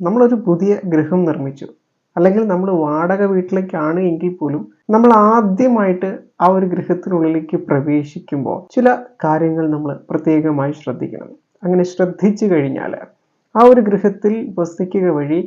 നമ്മളൊരു പുതിയ ഗൃഹം നിർമ്മിച്ചു. അല്ലെങ്കിൽ നമ്മൾ വാടക വീട്ടിലേക്കാണ് എങ്കിൽ പോലും നമ്മൾ ആദ്യമായിട്ട് ആ ഒരു ഗൃഹത്തിനുള്ളിലേക്ക് പ്രവേശിക്കുമ്പോൾ ചില കാര്യങ്ങൾ നമ്മൾ പ്രത്യേകമായി ശ്രദ്ധിക്കണം. അങ്ങനെ ശ്രദ്ധിച്ചു കഴിഞ്ഞാൽ ആ ഒരു ഗൃഹത്തിൽ വസിക്കുക വഴി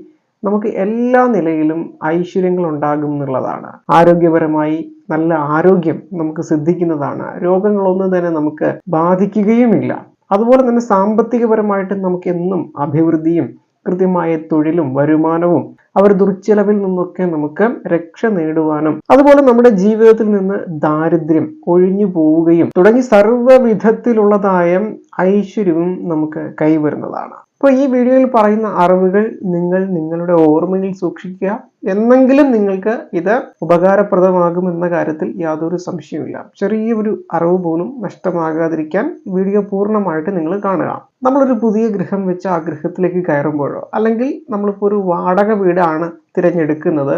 നമുക്ക് എല്ലാ നിലയിലും ഐശ്വര്യങ്ങൾ ഉണ്ടാകും എന്നുള്ളതാണ്. ആരോഗ്യപരമായി നല്ല ആരോഗ്യം നമുക്ക് സിദ്ധിക്കുന്നതാണ്. രോഗങ്ങളൊന്നും തന്നെ നമുക്ക് ബാധിക്കുകയുമില്ല. അതുപോലെ തന്നെ സാമ്പത്തികപരമായിട്ട് നമുക്ക് എന്നും അഭിവൃദ്ധിയും കൃത്യമായ തൊഴിലും വരുമാനവും അവർ ദുർച്ചെലവിൽ നിന്നൊക്കെ നമുക്ക് രക്ഷ നേടുവാനും അതുപോലെ നമ്മുടെ ജീവിതത്തിൽ നിന്ന് ദാരിദ്ര്യം ഒഴിഞ്ഞു പോവുകയും തുടങ്ങി സർവവിധത്തിലുള്ളതായ ഐശ്വര്യവും നമുക്ക് കൈവരുന്നതാണ്. അപ്പോൾ ഈ വീഡിയോയിൽ പറയുന്ന അറിവുകൾ നിങ്ങൾ നിങ്ങളുടെ ഓർമ്മയിൽ സൂക്ഷിക്കുക. എന്നെങ്കിലും നിങ്ങൾക്ക് ഇത് ഉപകാരപ്രദമാകും എന്ന കാര്യത്തിൽ യാതൊരു സംശയവുമില്ല. ചെറിയൊരു അറിവ് പോലും നഷ്ടമാകാതിരിക്കാൻ വീഡിയോ പൂർണമായിട്ട് നിങ്ങൾ കാണുക. നമ്മളൊരു പുതിയ ഗൃഹം വെച്ച് ആ ഗൃഹത്തിലേക്ക് കയറുമ്പോഴോ അല്ലെങ്കിൽ നമ്മളിപ്പോൾ ഒരു വാടക വീടാണ് തിരഞ്ഞെടുക്കുന്നത്.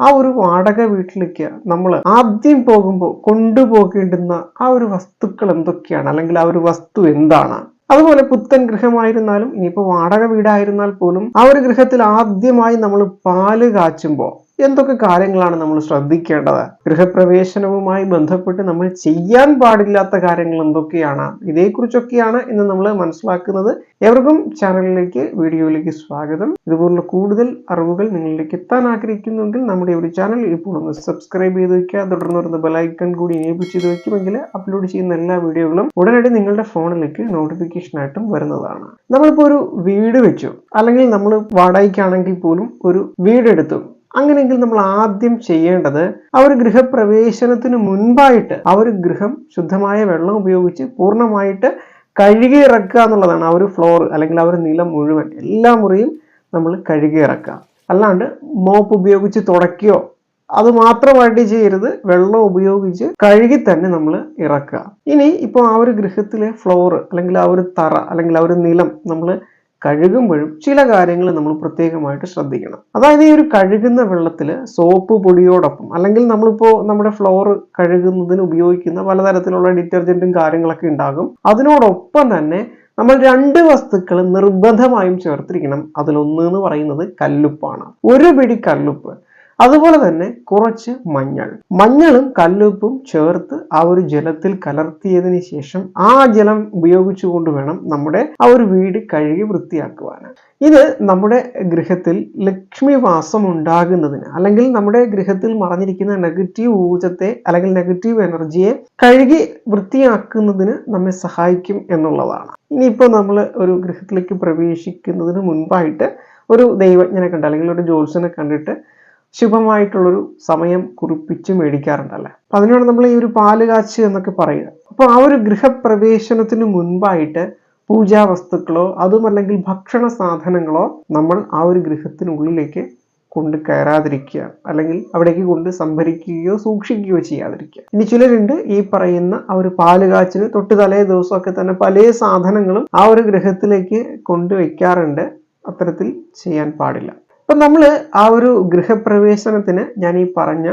ആ ഒരു വാടക വീട്ടിലേക്ക് നമ്മൾ ആദ്യം പോകുമ്പോൾ കൊണ്ടുപോകേണ്ടുന്ന ആ ഒരു വസ്തുക്കൾ എന്തൊക്കെയാണ്? അല്ലെങ്കിൽ ആ ഒരു വസ്തു എന്താണ്? അതുപോലെ പുത്തൻ ഗൃഹമായിരുന്നാലും ഇനിയിപ്പോൾ വാടക വീടായിരുന്നാൽ പോലും ആ ഒരു ഗൃഹത്തിൽ ആദ്യമായി നമ്മൾ പാൽ കാച്ചുമ്പോൾ എന്തൊക്കെ കാര്യങ്ങളാണ് നമ്മൾ ശ്രദ്ധിക്കേണ്ടത്? ഗൃഹപ്രവേശനവുമായി ബന്ധപ്പെട്ട് നമ്മൾ ചെയ്യാൻ പാടില്ലാത്ത കാര്യങ്ങൾ എന്തൊക്കെയാണ്? ഇതേക്കുറിച്ചൊക്കെയാണ് ഇന്ന് നമ്മൾ മനസ്സിലാക്കുന്നത്. എവർക്കും ചാനലിലേക്ക് വീഡിയോയിലേക്ക് സ്വാഗതം. ഇതുപോലുള്ള കൂടുതൽ അറിവുകൾ നിങ്ങളിലേക്ക് എത്താൻ ആഗ്രഹിക്കുന്നുണ്ടെങ്കിൽ നമ്മുടെ ഒരു ചാനൽ ഇപ്പോൾ ഒന്ന് സബ്സ്ക്രൈബ് ചെയ്ത് വെക്കുക തുടർന്ന് വരുന്ന ബെലൈക്കൺ കൂടി എനേബിൾ ചെയ്ത് വെക്കുമെങ്കിൽ അപ്ലോഡ് ചെയ്യുന്ന എല്ലാ വീഡിയോകളും ഉടനടി നിങ്ങളുടെ ഫോണിലേക്ക് നോട്ടിഫിക്കേഷൻ ആയിട്ടും വരുന്നതാണ്. നമ്മളിപ്പോൾ ഒരു വീട് വെച്ചു. അല്ലെങ്കിൽ നമ്മൾ വാടകയ്ക്കാണെങ്കിൽ പോലും ഒരു വീടെടുത്തു. അങ്ങനെയെങ്കിൽ നമ്മൾ ആദ്യം ചെയ്യേണ്ടത് ആ ഒരു ഗൃഹപ്രവേശനത്തിന് മുൻപായിട്ട് ആ ഒരു ഗൃഹം ശുദ്ധമായ വെള്ളം ഉപയോഗിച്ച് പൂർണമായിട്ട് കഴുകി ഇറക്കുക എന്നുള്ളതാണ് ആ ഒരു ഫ്ലോർ അല്ലെങ്കിൽ ആ ഒരു നിലം മുഴുവൻ. എല്ലാ മുറിയും നമ്മൾ കഴുകി ഇറക്കുക. അല്ലാണ്ട് മോപ്പ് ഉപയോഗിച്ച് തുടയ്ക്കുകയോ അത് മാത്രമായിട്ട് ചെയ്യരുത്. വെള്ളം ഉപയോഗിച്ച് കഴുകി തന്നെ നമ്മൾ ഇറക്കുക. ഇനി ഇപ്പോൾ ആ ഒരു ഗൃഹത്തിലെ ഫ്ലോർ അല്ലെങ്കിൽ ആ ഒരു തറ അല്ലെങ്കിൽ ആ ഒരു നിലം നമ്മൾ കഴുകുമ്പോഴും ചില കാര്യങ്ങൾ നമ്മൾ പ്രത്യേകമായിട്ട് ശ്രദ്ധിക്കണം. അതായത് ഈ ഒരു കഴുകുന്ന വെള്ളത്തിൽ സോപ്പ് പൊടിയോടൊപ്പം അല്ലെങ്കിൽ നമ്മളിപ്പോൾ നമ്മുടെ ഫ്ലോർ കഴുകുന്നതിന് ഉപയോഗിക്കുന്ന പലതരത്തിലുള്ള ഡിറ്റർജന്റും കാര്യങ്ങളൊക്കെ ഉണ്ടാകും. അതിനോടൊപ്പം തന്നെ നമ്മൾ രണ്ട് വസ്തുക്കൾ നിർബന്ധമായും ചേർത്തിരിക്കണം. അതിലൊന്ന് എന്ന് പറയുന്നത് കല്ലുപ്പാണ്. ഒരു പിടി കല്ലുപ്പ്. അതുപോലെ തന്നെ കുറച്ച് മഞ്ഞൾ. മഞ്ഞളും കല്ലുപ്പും ചേർത്ത് ആ ഒരു ജലത്തിൽ കലർത്തിയതിന് ശേഷം ആ ജലം ഉപയോഗിച്ചുകൊണ്ട് വേണം നമ്മുടെ ആ ഒരു വീട് കഴുകി വൃത്തിയാക്കുവാൻ ഇത് നമ്മുടെ ഗൃഹത്തിൽ ലക്ഷ്മി വാസം ഉണ്ടാകുന്നതിന് അല്ലെങ്കിൽ നമ്മുടെ ഗൃഹത്തിൽ മറഞ്ഞിരിക്കുന്ന നെഗറ്റീവ് ഊർജത്തെ അല്ലെങ്കിൽ നെഗറ്റീവ് എനർജിയെ കഴുകി വൃത്തിയാക്കുന്നതിന് നമ്മെ സഹായിക്കും എന്നുള്ളതാണ്. ഇനിയിപ്പോൾ നമ്മൾ ഒരു ഗൃഹത്തിലേക്ക് പ്രവേശിക്കുന്നതിന് മുൻപായിട്ട് ഒരു ദൈവജ്ഞനെ കണ്ട് അല്ലെങ്കിൽ ഒരു ജ്യോത്സ്യനെ കണ്ടിട്ട് ശുഭമായിട്ടുള്ളൊരു സമയം കുറിപ്പിച്ച് മേടിക്കാറുണ്ടല്ലേ? അപ്പൊ അതിനാണ് നമ്മൾ ഈ ഒരു പാൽ കാച്ച് എന്നൊക്കെ പറയുക അപ്പൊ ആ ഒരു ഗൃഹപ്രവേശനത്തിന് മുൻപായിട്ട് പൂജാ വസ്തുക്കളോ അതുമല്ലെങ്കിൽ ഭക്ഷണ സാധനങ്ങളോ നമ്മൾ ആ ഒരു ഗൃഹത്തിനുള്ളിലേക്ക് കൊണ്ട് കയറാതിരിക്കുക. അല്ലെങ്കിൽ അവിടേക്ക് കൊണ്ട് സംഭരിക്കുകയോ സൂക്ഷിക്കുകയോ ചെയ്യാതിരിക്കുക. ഇനി ചിലരുണ്ട് ഈ പറയുന്ന ആ ഒരു പാൽ കാച്ചിന് തൊട്ട് തലേ ദിവസമൊക്കെ തന്നെ പല സാധനങ്ങളും ആ ഒരു ഗൃഹത്തിലേക്ക് കൊണ്ടുവയ്ക്കാറുണ്ട് അത്തരത്തിൽ ചെയ്യാൻ പാടില്ല. അപ്പൊ നമ്മൾ ആ ഒരു ഗൃഹപ്രവേശനത്തിന് ഞാൻ ഈ പറഞ്ഞ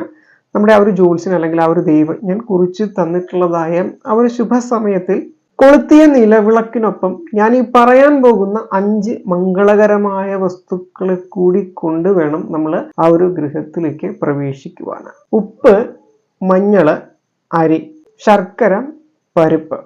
നമ്മുടെ ആ ഒരു ജോത്സ്യൻ അല്ലെങ്കിൽ ആ ഒരു ദൈവജ്ഞൻ കുറിച്ച് തന്നിട്ടുള്ളതായ ആ ഒരു ശുഭസമയത്തിൽ കൊളുത്തിയ നിലവിളക്കിനൊപ്പം ഞാൻ ഈ പറയാൻ പോകുന്ന അഞ്ച് മംഗളകരമായ വസ്തുക്കളെ കൂടി കൊണ്ടുവേണം നമ്മൾ ആ ഒരു ഗൃഹത്തിലേക്ക് പ്രവേശിക്കുവാൻ ഉപ്പ് മഞ്ഞൾ അരി ശർക്കര പരിപ്പ്.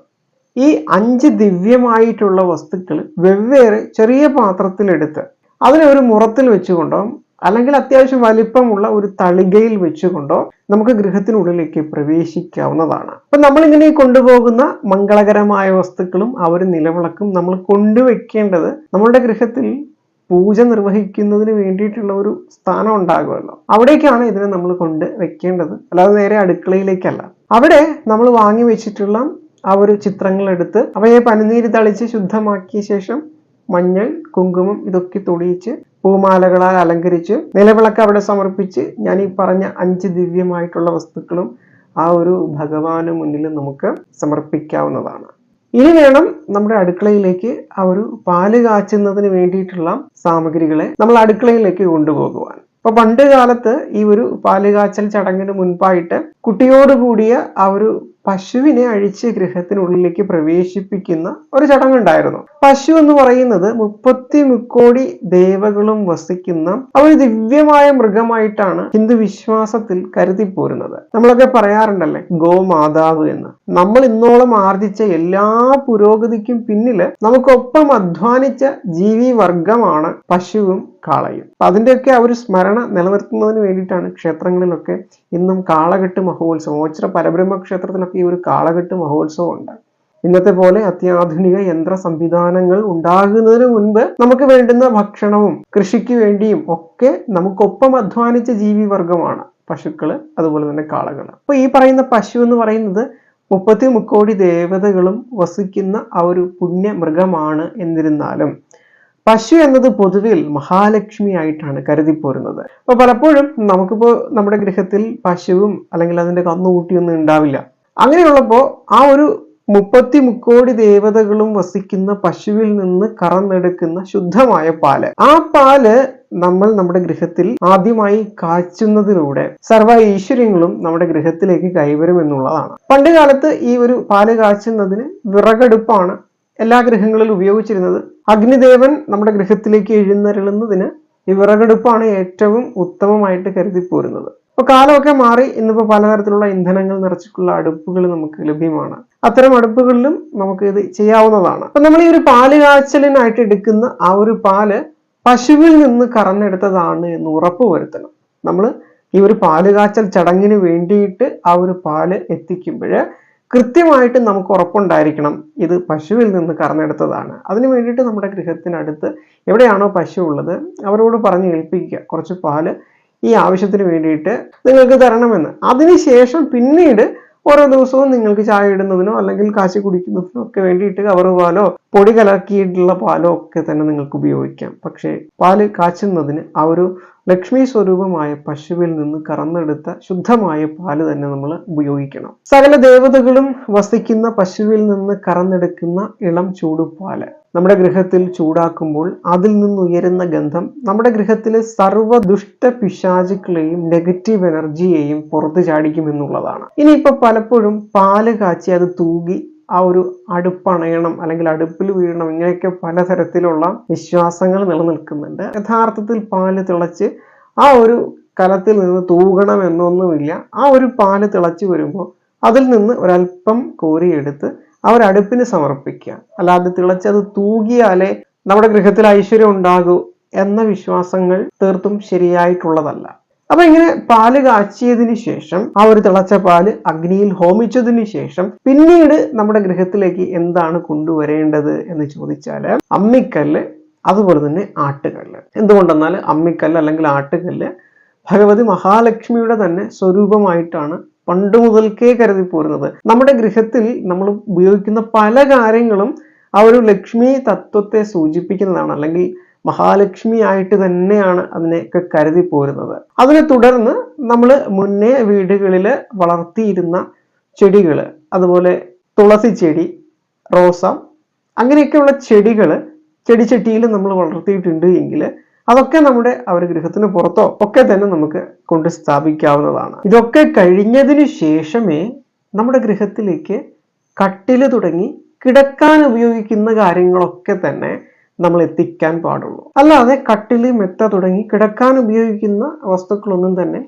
ഈ അഞ്ച് ദിവ്യമായിട്ടുള്ള വസ്തുക്കൾ വെവ്വേറെ ചെറിയ പാത്രത്തിലെടുത്ത് അതിനെ ഒരു മുറത്തിൽ വെച്ചുകൊണ്ടോ അല്ലെങ്കിൽ അത്യാവശ്യം വലിപ്പമുള്ള ഒരു തളികയിൽ വെച്ചുകൊണ്ടോ നമുക്ക് ഗൃഹത്തിനുള്ളിലേക്ക് പ്രവേശിക്കാവുന്നതാണ്. അപ്പൊ നമ്മളിങ്ങനെ കൊണ്ടുപോകുന്ന മംഗളകരമായ വസ്തുക്കളും ആ ഒരു നിലവിളക്കും നമ്മൾ കൊണ്ടുവയ്ക്കേണ്ടത് നമ്മളുടെ ഗൃഹത്തിൽ പൂജ നിർവഹിക്കുന്നതിന് വേണ്ടിയിട്ടുള്ള ഒരു സ്ഥാനം ഉണ്ടാകുമല്ലോ. അവിടേക്കാണ് ഇതിനെ നമ്മൾ കൊണ്ട് വെക്കേണ്ടത്. അല്ലാതെ നേരെ അടുക്കളയിലേക്കല്ല. അവിടെ നമ്മൾ വാങ്ങി വെച്ചിട്ടുള്ള ആ ഒരു ചിത്രങ്ങളെടുത്ത് അവയെ പനിനീര് തളിച്ച് ശുദ്ധമാക്കിയ ശേഷം മഞ്ഞൾ കുങ്കുമം ഇതൊക്കെ തൊടിയിച്ച് പൂമാലകളാൽ അലങ്കരിച്ച് നിലവിളക്ക് അവിടെ സമർപ്പിച്ച് ഞാൻ ഈ പറഞ്ഞ അഞ്ച് ദിവ്യമായിട്ടുള്ള വസ്തുക്കളും ആ ഒരു ഭഗവാന് മുന്നിൽ നമുക്ക് സമർപ്പിക്കാവുന്നതാണ്. ഇനി വേണം നമ്മുടെ അടുക്കളയിലേക്ക് ആ ഒരു പാൽ കാച്ചുന്നതിന് വേണ്ടിയിട്ടുള്ള സാമഗ്രികളെ നമ്മൾ അടുക്കളയിലേക്ക് കൊണ്ടുപോകുവാൻ. അപ്പൊ പണ്ട് കാലത്ത് ഈ ഒരു പാൽ കാച്ചൽ ചടങ്ങിന് മുൻപായിട്ട് കുട്ടിയോട് കൂടിയ ആ ഒരു പശുവിനെ അഴിച്ച് ഗൃഹത്തിനുള്ളിലേക്ക് പ്രവേശിപ്പിക്കുന്ന ഒരു ചടങ്ങുണ്ടായിരുന്നു. പശു എന്ന് പറയുന്നത് മുപ്പത്തി മുക്കോടി ദേവകളും വസിക്കുന്ന ഒരു ദിവ്യമായ മൃഗമായിട്ടാണ് ഹിന്ദു വിശ്വാസത്തിൽ കരുതി പോരുന്നത് നമ്മളൊക്കെ പറയാറുണ്ടല്ലേ ഗോമാതാവ് എന്ന്. നമ്മൾ ഇന്നോളം ആർജിച്ച എല്ലാ പുരോഗതിക്കും പിന്നിൽ നമുക്കൊപ്പം അധ്വാനിച്ച ജീവി വർഗമാണ് പശുവും കാളയും. അപ്പൊ അതിന്റെയൊക്കെ ആ ഒരു സ്മരണ നിലനിർത്തുന്നതിന് വേണ്ടിയിട്ടാണ് ക്ഷേത്രങ്ങളിലൊക്കെ ഇന്നും കാളകെട്ട് മഹോത്സവം ഓച്ചിറ പരബ്രഹ്മ ക്ഷേത്രത്തിലൊക്കെ ഈ ഒരു കാളകെട്ട് മഹോത്സവം ഉണ്ട്. ഇന്നത്തെ പോലെ അത്യാധുനിക യന്ത്ര സംവിധാനങ്ങൾ ഉണ്ടാകുന്നതിന് മുൻപ് നമുക്ക് വേണ്ടുന്ന ഭക്ഷണവും കൃഷിക്ക് വേണ്ടിയും ഒക്കെ നമുക്കൊപ്പം അധ്വാനിച്ച ജീവി വർഗമാണ് പശുക്കൾ അതുപോലെ തന്നെ കാളകൾ അപ്പൊ ഈ പറയുന്ന പശു എന്ന് പറയുന്നത് മുപ്പത്തി മുക്കോടി ദേവതകളും വസിക്കുന്ന ആ ഒരു പുണ്യ മൃഗമാണ് എന്നിരുന്നാലും പശു എന്നത് പൊതുവിൽ മഹാലക്ഷ്മി ആയിട്ടാണ് കരുതിപ്പോരുന്നത്. അപ്പൊ പലപ്പോഴും നമുക്കിപ്പോ നമ്മുടെ ഗൃഹത്തിൽ പശുവും അല്ലെങ്കിൽ അതിന്റെ കന്നുകൂട്ടിയൊന്നും ഉണ്ടാവില്ല. അങ്ങനെയുള്ളപ്പോ ആ ഒരു മുപ്പത്തി മുക്കോടി ദേവതകളും വസിക്കുന്ന പശുവിൽ നിന്ന് കറന്നെടുക്കുന്ന ശുദ്ധമായ പാൽ. ആ പാൽ നമ്മൾ നമ്മുടെ ഗൃഹത്തിൽ ആദ്യമായി കാച്ചുന്നതിലൂടെ സർവ ഐശ്വര്യങ്ങളും നമ്മുടെ ഗൃഹത്തിലേക്ക് കൈവരും എന്നുള്ളതാണ് പണ്ട് കാലത്ത് ഈ ഒരു പാൽ കാച്ചുന്നതിന് വിറകടുപ്പാണ് എല്ലാ ഗൃഹങ്ങളിലും ഉപയോഗിച്ചിരുന്നത്. അഗ്നിദേവൻ നമ്മുടെ ഗൃഹത്തിലേക്ക് എഴുന്നരുളുന്നതിന് ഈ ഏറ്റവും ഉത്തമമായിട്ട് കരുതിപ്പോരുന്നത് ഇപ്പൊ കാലമൊക്കെ മാറി ഇന്നിപ്പോ പലതരത്തിലുള്ള ഇന്ധനങ്ങൾ നിറച്ചിട്ടുള്ള അടുപ്പുകൾ നമുക്ക് ലഭ്യമാണ്. അത്തരം അടുപ്പുകളിലും നമുക്ക് ഇത് ചെയ്യാവുന്നതാണ്. അപ്പൊ നമ്മൾ ഈ ഒരു പാൽ കാച്ചലിനായിട്ട് എടുക്കുന്ന ആ ഒരു പാൽ പശുവിൽ നിന്ന് കറന്നെടുത്തതാണ് എന്ന് ഉറപ്പ് വരുത്തണം. നമ്മൾ ഈ ഒരു പാൽ കാച്ചൽ ചടങ്ങിന് വേണ്ടിയിട്ട് ആ ഒരു പാൽ എത്തിക്കുമ്പോൾ കൃത്യമായിട്ട് നമുക്ക് ഉറപ്പുണ്ടായിരിക്കണം. ഇത് പശുവിൽ നിന്ന് കറന്നെടുത്തതാണ്. അതിനു വേണ്ടിയിട്ട് നമ്മുടെ ഗൃഹത്തിനടുത്ത് എവിടെയാണോ പശു ഉള്ളത് അവരോട് പറഞ്ഞ് ഏൽപ്പിക്കുക. കുറച്ച് പാൽ ഈ ആവശ്യത്തിന് വേണ്ടിയിട്ട് നിങ്ങൾക്ക് തരണമെന്ന്. അതിനുശേഷം പിന്നീട് ഓരോ ദിവസവും നിങ്ങൾക്ക് ചായ ഇടുന്നതിനോ അല്ലെങ്കിൽ കാശി കുടിക്കുന്നതിനോ ഒക്കെ വേണ്ടിയിട്ട് കവർ പാലോ പൊടി കലക്കിയിട്ടുള്ള പാലോ ഒക്കെ തന്നെ നിങ്ങൾക്ക് ഉപയോഗിക്കാം. പക്ഷേ പാൽ കാച്ചുന്നതിന് ആ ഒരു ലക്ഷ്മി സ്വരൂപമായ പശുവിൽ നിന്ന് കറന്നെടുത്ത ശുദ്ധമായ പാൽ തന്നെ നമ്മൾ ഉപയോഗിക്കണം. സകല ദേവതകളും വസിക്കുന്ന പശുവിൽ നിന്ന് കറന്നെടുക്കുന്ന ഇളം ചൂടുപാൽ നമ്മുടെ ഗൃഹത്തിൽ ചൂടാക്കുമ്പോൾ അതിൽ നിന്ന് ഉയരുന്ന ഗന്ധം നമ്മുടെ ഗൃഹത്തിലെ സർവ ദുഷ്ട പിശാചുക്കളെയും നെഗറ്റീവ് എനർജിയെയും പുറത്തു ചാടിക്കുമെന്നുള്ളതാണ് ഇനിയിപ്പോ പലപ്പോഴും പാൽ കാച്ചി അത് തൂകി ആ ഒരു അടുപ്പണയണം അല്ലെങ്കിൽ അടുപ്പിൽ വീഴണം ഇങ്ങനെയൊക്കെ പലതരത്തിലുള്ള വിശ്വാസങ്ങൾ നിലനിൽക്കുന്നുണ്ട്. യഥാർത്ഥത്തിൽ പാൽ തിളച്ച് ആ ഒരു കലത്തിൽ നിന്ന് തൂകണം എന്നൊന്നുമില്ല. ആ ഒരു പാൽ തിളച്ച് വരുമ്പോൾ അതിൽ നിന്ന് ഒരല്പം കോരിയെടുത്ത് ആ ഒരു അടുപ്പിന് സമർപ്പിക്കുക. അല്ലാതെ തിളച്ചത് തൂകിയാലേ നമ്മുടെ ഗൃഹത്തിൽ ഐശ്വര്യം ഉണ്ടാകൂ എന്ന വിശ്വാസങ്ങൾ തീർത്തും ശരിയായിട്ടുള്ളതല്ല. അപ്പൊ ഇങ്ങനെ പാൽ കാച്ചിയതിനു ശേഷം ആ ഒരു തിളച്ച പാൽ അഗ്നിയിൽ ഹോമിച്ചതിനു ശേഷം പിന്നീട് നമ്മുടെ ഗൃഹത്തിലേക്ക് എന്താണ് കൊണ്ടുവരേണ്ടത് എന്ന് ചോദിച്ചാൽ അമ്മിക്കല്ല് അതുപോലെ തന്നെ ആട്ടുകല്ല്. എന്തുകൊണ്ടെന്നാൽ അമ്മിക്കല്ല് അല്ലെങ്കിൽ ആട്ടുകല്ല് ഭഗവതി മഹാലക്ഷ്മിയുടെ തന്നെ സ്വരൂപമായിട്ടാണ് പണ്ട് മുതൽക്കേ കരുതി പോരുന്നത്. നമ്മുടെ ഗൃഹത്തിൽ നമ്മൾ ഉപയോഗിക്കുന്ന പല കാര്യങ്ങളും ആ ഒരു ലക്ഷ്മി തത്വത്തെ സൂചിപ്പിക്കുന്നതാണ്. അല്ലെങ്കിൽ മഹാലക്ഷ്മി ആയിട്ട് തന്നെയാണ് അതിനെയൊക്കെ കരുതി പോരുന്നത്. അതിനെ തുടർന്ന് നമ്മൾ മുന്നേ വീടുകളിൽ വളർത്തിയിരുന്ന ചെടികൾ അതുപോലെ തുളസി ചെടി റോസ അങ്ങനെയൊക്കെയുള്ള ചെടികൾ ചെടിച്ചട്ടിയിൽ നമ്മൾ വളർത്തിയിട്ടുണ്ട് എങ്കിൽ അതൊക്കെ നമ്മുടെ അവർ ഗൃഹത്തിന് പുറത്തോ ഒക്കെ തന്നെ നമുക്ക് കൊണ്ട് സ്ഥാപിക്കാവുന്നതാണ്. ഇതൊക്കെ കഴിഞ്ഞതിന് ശേഷമേ നമ്മുടെ ഗൃഹത്തിലേക്ക് കട്ടിൽ തുടങ്ങി കിടക്കാൻ ഉപയോഗിക്കുന്ന കാര്യങ്ങളൊക്കെ തന്നെ നമ്മൾ എത്തിക്കാൻ പാടുള്ളൂ. അല്ലാതെ കട്ടിൽ മെത്ത തുടങ്ങി കിടക്കാൻ ഉപയോഗിക്കുന്ന വസ്തുക്കളൊന്നും തന്നെ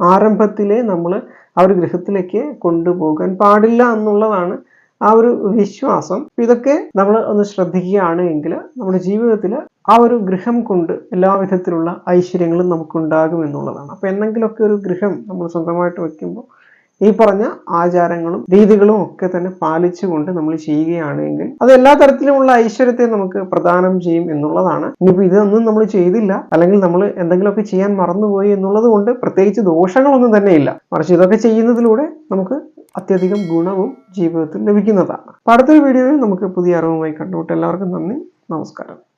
ആരംഭത്തിലെ നമ്മൾ ആ ഒരു ഗൃഹത്തിലേക്ക് കൊണ്ടുപോകാൻ പാടില്ല എന്നുള്ളതാണ് ആ ഒരു വിശ്വാസം. ഇതൊക്കെ നമ്മൾ ഒന്ന് ശ്രദ്ധിക്കുകയാണ് എങ്കിൽ നമ്മുടെ ജീവിതത്തിൽ ആ ഒരു ഗൃഹം കൊണ്ട് എല്ലാവിധത്തിലുള്ള ഐശ്വര്യങ്ങളും നമുക്കുണ്ടാകും എന്നുള്ളതാണ്. അപ്പൊ എന്തെങ്കിലുമൊക്കെ ഒരു ഗൃഹം നമ്മൾ സ്വന്തമായിട്ട് വെക്കുമ്പോൾ ഈ പറഞ്ഞ ആചാരങ്ങളും രീതികളും ഒക്കെ തന്നെ പാലിച്ചുകൊണ്ട് നമ്മൾ ചെയ്യുകയാണെങ്കിൽ അത് എല്ലാ തരത്തിലുമുള്ള ഐശ്വര്യത്തെ നമുക്ക് പ്രദാനം ചെയ്യും എന്നുള്ളതാണ്. ഇനിയിപ്പോൾ ഇതൊന്നും നമ്മൾ ചെയ്തില്ല. അല്ലെങ്കിൽ നമ്മൾ എന്തെങ്കിലുമൊക്കെ ചെയ്യാൻ മറന്നുപോയി എന്നുള്ളത് കൊണ്ട് പ്രത്യേകിച്ച് ദോഷങ്ങളൊന്നും തന്നെ ഇല്ല. മറിച്ച് ഇതൊക്കെ ചെയ്യുന്നതിലൂടെ നമുക്ക് അത്യധികം ഗുണവും ജീവിതത്തിൽ ലഭിക്കുന്നതാണ്. അടുത്തൊരു വീഡിയോയിൽ നമുക്ക് പുതിയ അറിവുമായി കണ്ടുമുട്ട് എല്ലാവർക്കും നന്ദി. നമസ്കാരം.